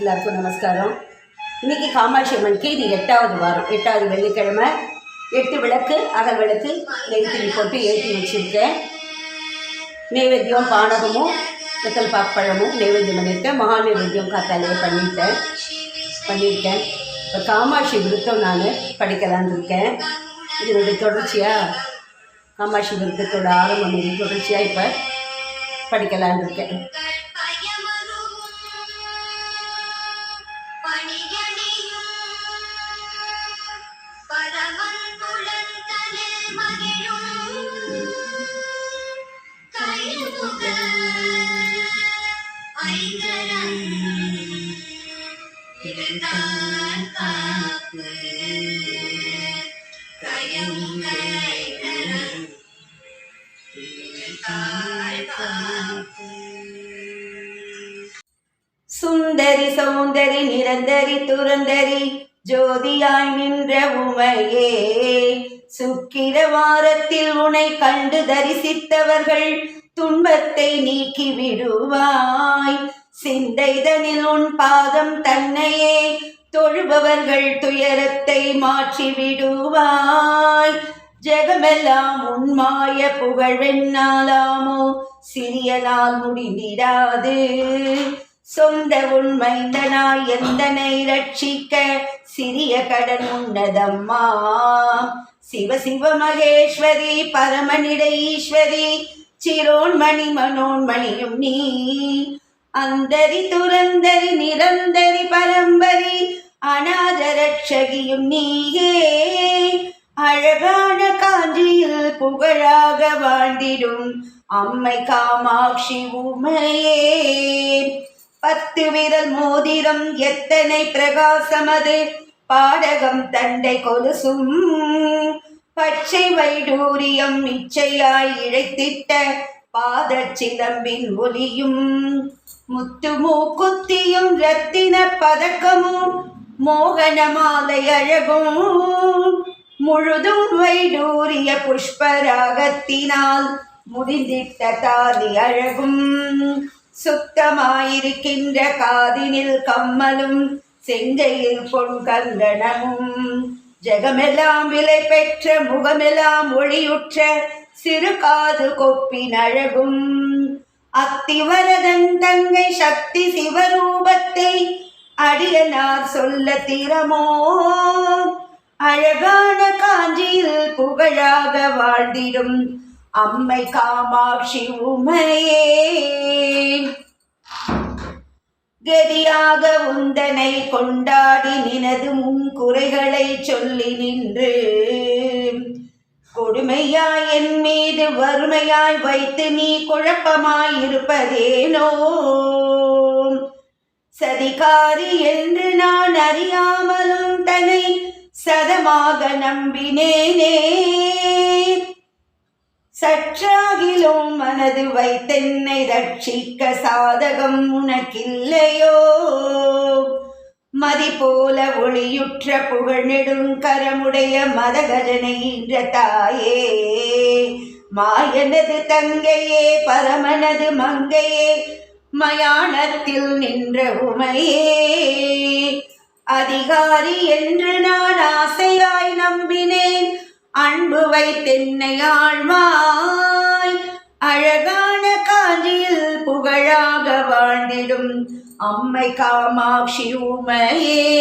எல்லாருக்கும் நமஸ்காரம். இன்னைக்கு காமாட்சி அம்மனுக்கு இது எட்டாவது வாரம் எட்டாவது வெள்ளிக்கிழமை எட்டு விளக்கு அகல் விளக்கு நெருத்தி போட்டு ஏற்றி வச்சுருக்கேன். நைவேத்தியம் பானகமும் வெத்தல் பாப்பழமும் நைவேத்தியம் பண்ணியிருக்கேன். மகா நைவேத்தியம் காத்தாலே பண்ணிட்டேன் பண்ணியிருக்கேன். இப்போ காமாட்சி விருத்தம் நான் படிக்கலான்னு இருக்கேன். இதனுடைய தொடர்ச்சியாக காமாட்சி விருத்தத்தோட ஆரம்பம் தொடர்ச்சியாக இப்போ படிக்கலான்னு இருக்கேன். சுந்தரி சௌந்தரி நிரந்தரி துரந்தரி ஜோதியாய் நின்ற உமையே. சுக்கிர வாரத்தில் உனை கண்டு தரிசித்தவர்கள் துன்பத்தை நீக்கி விடுவாய் சிந்தைதனில் உன் பாதம் தன்னையே தொழுபவர்கள் துயரத்தை மாற்றி விடுவாய் ஜெகமெல்லாம் உன்மாய புகழ்வெண்ணாலாமோ சிறிய முடிந்திடாது. சொந்த உண்மைந்தனாய் எந்தனை ரட்சிக்க சிறிய கடன் உன்னதம்மா. சிவ சிவ மகேஸ்வரி பரமனிட ஈஸ்வரி சிரோன்மணி மனோன்மணியும் நீ. அந்தரி துரந்தரி நிரந்தரி பரம்பரி அநாதரட்சகியும் நீயே. அழகான காஞ்சியில் புகழாக வாழ்ந்திடும் அம்மை காமாட்சி உமையே. பத்து விரல் மோதிரம் எத்தனை பிரகாசமது பாடகம் தண்டை கொலுசும். பச்சை வைடூரியம் இச்சையாய் இழைத்திட்ட பாத சிலம்பின் ஒலியும் முத்து மூக்குத்தியும் ரத்தின பதக்கமும் மோகன மாலை அழகும். முழுதும் வைடூரிய புஷ்பராகத்தினால் முடிந்திட்ட தாலி அழகும். சுத்தமாயிருக்கின்ற காதினில் கம்மலும் செங்கையில் பொன் கங்கணமும். ஜெகமெல்லாம் விலை பெற்ற முகமெல்லாம் ஒளியுற்ற சிறு காது கொப்பின் அழகும். அத்திவரதன் தங்கை சக்தி சிவரூபத்தை அடியனார் சொல்ல திறமோ அழகான காஞ்சியில் புகழாக வாழ்ந்திடும் அம்மை காமாட்சி உமையே. கதியாக உந்தனை கொண்டாடி நினது முன் குறைகளை சொல்லி நின்று. கொடுமையாய் என் மீது வறுமையாய் வைத்து நீ குழப்பமாய் இருப்பதேனோ சதிகாரி என்று நான் அறியாமலும் தன்னை சதமாக நம்பினேனே. சற்றாகிலும் மனது வைத்தென்னை ரட்சிக்க சாதகம் உனக்கில்லையோ? மதிபோல ஒளியுற்ற புகழ்நெடும் கரமுடைய மதகஜனை என்ற தாயே மாயனது தங்கையே பரமனது மங்கையே மயானத்தில் நின்ற உமையே. அதிகாரி என்று நான் ஆசையாய் நம்பினேன். அன்பு வைத்தென்னையாழ்வாய் அழகான காஞ்சியில் புகழாக வாழ்ந்திடும் அம்மை காமாட்சி உமையே.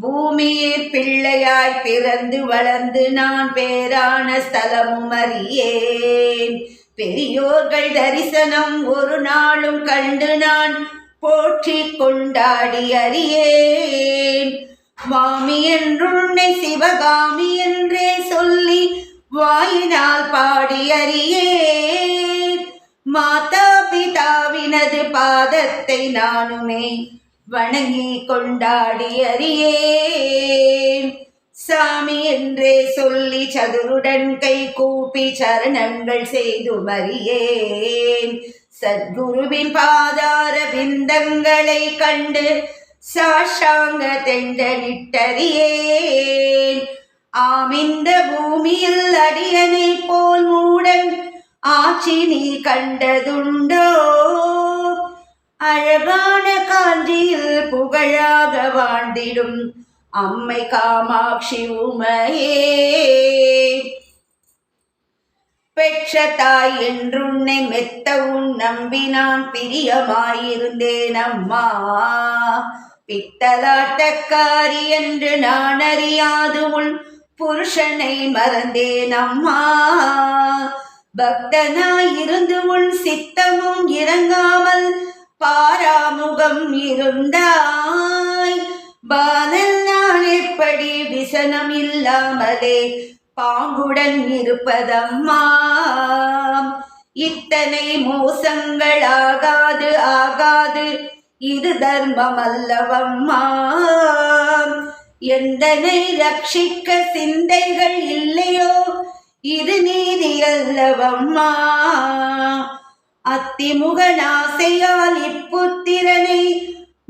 பூமியில் பிள்ளையாய் பிறந்து வளர்ந்து நான் பேரான ஸ்தலமும் அறியேன். பெரியோர்கள் தரிசனம் ஒரு நாளும் கண்டு நான் போற்றி கொண்டாடி அறியேன். வாமி என்றுன்னை சிவகாமி என்றே சொல்லி வாயினால் பாடி அறியேன். மாதா பிதாவினது பாதத்தை நானுமே வணங்கி கொண்டாடி அறியேன். சாமி என்றே சொல்லி சதுருடன் கை கூப்பி சரணங்கள் செய்து மறியேன். சத்குருவின் பாதார பிந்தங்களை கண்டு சாஷாங்க தெண்டனிட்டறியேன் ஆமிந்த பூமியில் அடியனை போல் மூடன் ஆட்சி நீ கண்டதுண்டோ? அழகான காஞ்சியில் புகழாக வாழ்ந்திடும் அம்மை காமாட்சி உமையே. பெற்ற தாய் என்றுன்னை மெத்த உன் நம்பினான் பிரியமாயிருந்தேன் அம்மா பித்தலாட்டக்காரி என்று நான் அறியாது உள் புருஷனை மறந்தேன் அம்மா பக்தனாயிருந்து உள் சித்தமும் இறங்காமல் பாராமுகம் இருந்தாய். பாதல் நான் எப்படி விசனம் இல்லாமலே பாங்குடன் இருப்பதம்மா இத்தனை மோசங்களாகாது ஆகாது இது தர்மம் அல்லவம்மா எந்தனை ரட்சிக்க சிந்தைகள் இல்லையோ இது நீதி அல்லவம்மா. அத்திமுகனாசையால் இப்புத்திரனை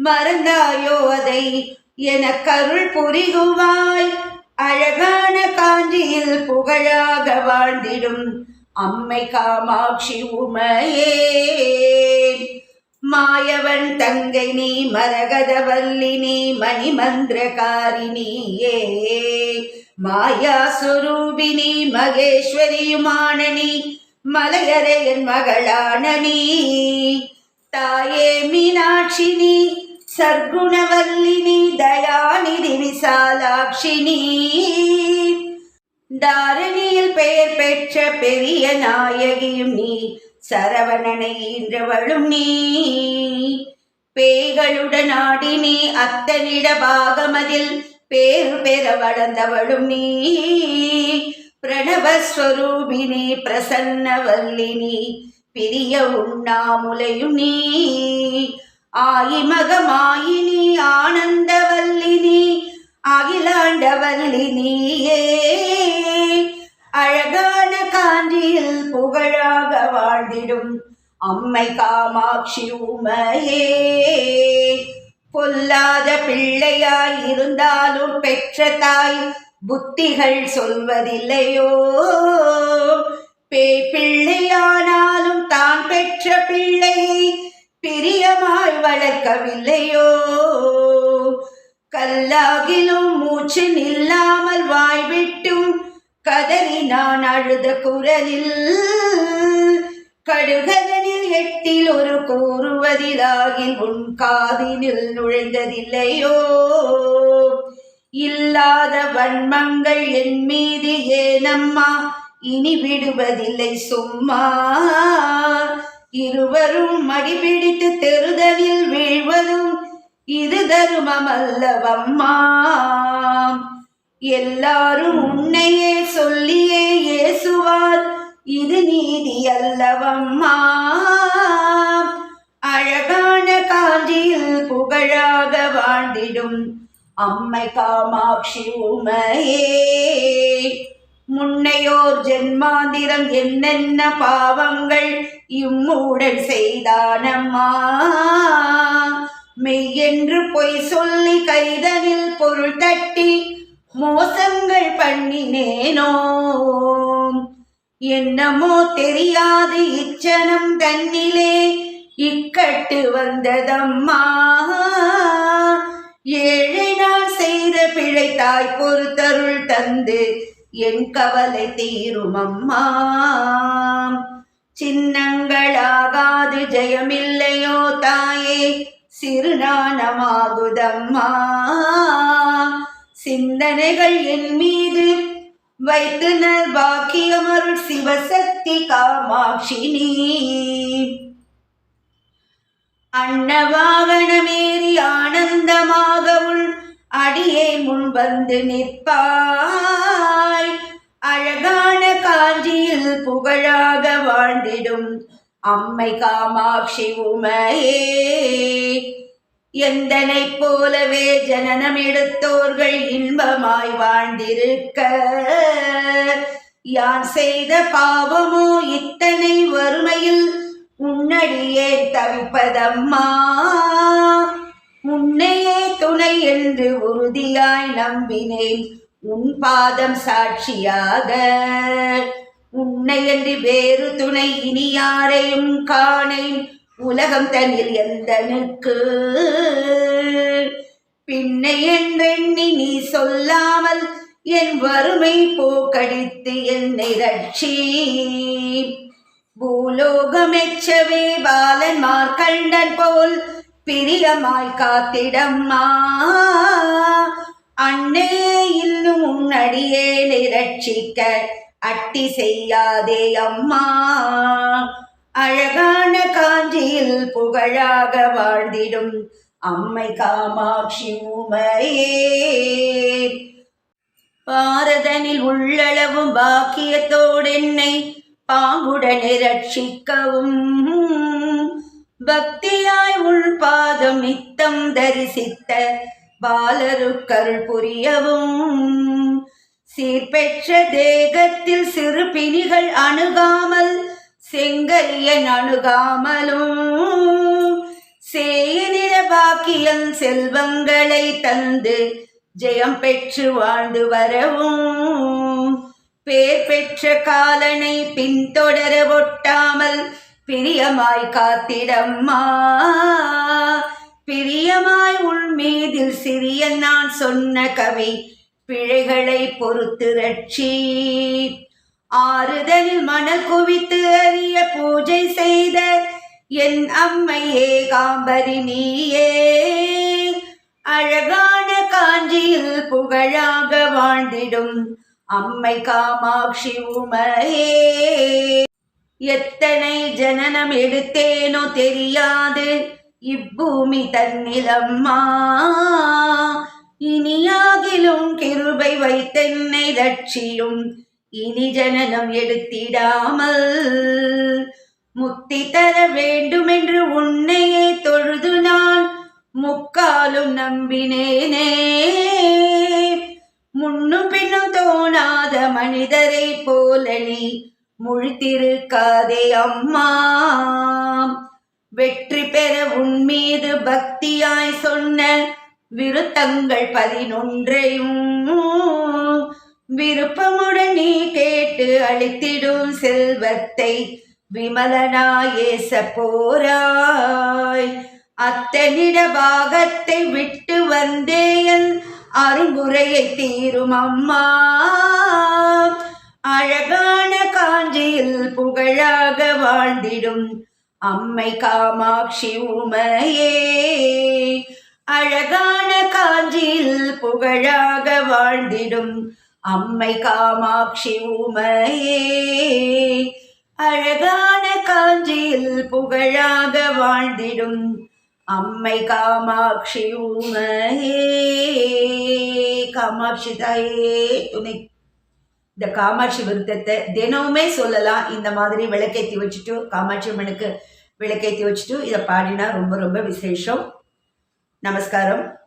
மறந்தாயோ அதை என கருள் புரிகுவாய். அழகான காஞ்சியில் புகழாக வாழ்ந்திடும் அம்மை காமாட்சி உமையே. மாயவன் தங்கை நீ மரகதவல்லி நீ மணிமந்திரகாரிணியே மாயா சுரூபினி மகேஸ்வரியுமான நீ மலையரையன் மகளான நீ. தாயே மீனாட்சினி சர்க்குணவல்லினி தயாநிதி விசாலாட்சினி தாரணியில் பெயர் பெற்ற பெரிய நாயகியும் நீ சரவணனை ஈன்றவளும் நீ. பேய்களுடன் ஆடி நீ அத்தனிட பாகமதில் பேர் பெற வளர்ந்தவளும் நீ. பிரணவஸ்வரூபினி பிரசன்னவல்லினி பிரிய உண்ணாமுலையும் நீ. ஆயிமகமாயினி ஆனந்தவல்லினி அகிலாண்டவல்லினியே அழகா புகழாக வாழ்ந்திடும் அம்மை காமாட்சி உமையே. பொல்லாத பிள்ளையாய் இருந்தாலும் பெற்ற தாய் புத்திகள் சொல்வதில்லையோ. பே பிள்ளையானாலும் தான் பெற்ற பிள்ளையை பிரியமாய் வளர்க்கவில்லையோ. கல்லாகிலும் மூச்சு நில்லாமல் வாய்விட்டும் கதறி நான் அழுத குரலில் கடுகதனில் எட்டில் ஒரு கூறுவதிலாகில் உன் காதினில் நுழைந்ததில்லையோ? இல்லாத வன்மங்கள் என் மீது ஏனம்மா இனி விடுவதில்லை சும்மா. இருவரும் மடிபிடித்து தெருதலில் வீழ்வதும் இது தருமமல்லவம்மா. அல்லவம்மா எல்லாரும் உன்னையே சொல்லியே ஏசுவார் இது நீதி அல்லவம்மா. அழகான காஞ்சியில் புகழாக வாழ்ந்திடும் அம்மை காமாட்சி உமையே. முன்னையோர் ஜென்மாந்திரம் என்னென்ன பாவங்கள் இம்முடன் செய்தானம்மா. மெய்யென்று பொய் சொல்லி கைதனில் பொருள் தட்டி மோசங்கள் பண்ணினேனோ? என்னமோ தெரியாது இச்சனம் தன்னிலே இக்கட்டு வந்ததம்மா. ஏழை நாள் செய்த பிழை தாய் பொறுத்தருள் தந்து என் கவலை தீரும் அம்மா சின்னங்களாகாது ஜெயமில்லையோ தாயே சிறுநாணமாகுதம்மா. சிந்தனைகள் என் மீது. வைத்து நல் பாக்கியமருள் சிவசக்தி காமாட்சினி அன்னவாகனமேறி ஆனந்தமாக உள் அடியை முன் வந்து நிற்பாய். அழகான காஞ்சியில் புகழாக வாழ்ந்திடும் அம்மை காமாட்சி உமையே. எந்தனை போலவே ஜனனம் எடுத்தோர்கள் இன்பமாய் வாழ்ந்திருக்க. யான் செய்த பாவமோ இத்தனை வறுமையில் உன்னடியே தவிப்பதம்மா? உன்னையே துணை என்று உறுதியாய் நம்பினேன் உன் பாதம் சாட்சியாக. உன்னை என்று வேறு துணை இனி யாரையும் காணேன் உலகம் தனில் எந்தனுக்கு? பின்னை என்றெண்ணி நீ சொல்லாமல் என் வறுமை போக்கடித்து என்னை ரட்சி. பூலோகம் எச்சவே பாலன் மார்கண்டன் போல் பிரியமாய் காத்திடம்மா. அண்ணே இன்னும் உன்னடியே நிரட்சிக்க அட்டி செய்யாதே அம்மா. அழகான காஞ்சியில் புகழாக வாழ்ந்திடும் அம்மை காமாட்சி உமையே. பாரதனில் உள்ளளவும் பாக்கியத்தோடு என்னை பாங்குடனே ரட்சிக்கவும். பக்தியாய் உள் பாதம் நித்தம் தரிசித்த பாலருக்கருள் புரியவும். சீர்பெற்ற தேகத்தில் சிறு பிணிகள் அணுகாமல் செங்கரியன் அணுகாமலும் சேயனிட பாக்கியம் செல்வங்களை தந்து ஜெயம் பெற்று வாழ்ந்து வரவும். பேர் பெற்ற காலனை பின்தொடர ஒட்டாமல் பிரியமாய் காத்திடம்மா. பிரியமாய் உள்மீதில் சிறிய நான் சொன்ன கவி பிழைகளை பொறுத்து ரட்சி. ஆறுதலில் மணல் குவித்து அறிய பூஜை செய்த என் அம்மையே காம்பரி நீயே. அழகான காஞ்சியில் புகழாக வாழ்ந்திடும் அம்மை காமாட்சி உமையே. எத்தனை ஜனனம் எடுத்தேனோ தெரியாது இப்பூமி தன்னிலம்மா. இனியாகிலும் கிருபை வைத்தென்னை லட்சியும் இனி ஜனனம் எடுத்திடாமல் முத்தி தர வேண்டுமென்று உன்னையே தொழுது நான் முக்காலும் நம்பினேனே. முன்னும் பின்னும் தோணாத மனிதரை போல நீ முழித்திருக்காதே அம்மா. வெற்றி பெற உன் மீது பக்தியாய் சொன்ன விருத்தங்கள் பதினொன்றையும் விருப்பமுடன் நீ கேட்டு அளித்திடும் செல்வத்தை விமலனாயேச போராய் அத்தனிட பாகத்தை விட்டு வந்தேன் அருங்குறையை தீரும் அம்மா. அழகான காஞ்சியில் புகழாக வாழ்ந்திடும் அம்மை காமாட்சி உமையே. அழகான காஞ்சியில் புகழாக வாழ்ந்திடும் அம்மை காமாட்சி உமையே அழகான காஞ்சியில் புகழாக வாழ்ந்திடும் அம்மை காமாட்சி உமையே காமாட்சி தாயே துணை. இந்த காமாட்சி விருத்தத்தை தினமுமே சொல்லலாம். இந்த மாதிரி விளக்கேற்றி வச்சுட்டு காமாட்சி அம்மனுக்கு விளக்கேற்றி வச்சுட்டு இதை பாடினா ரொம்ப ரொம்ப விசேஷம். நமஸ்காரம்.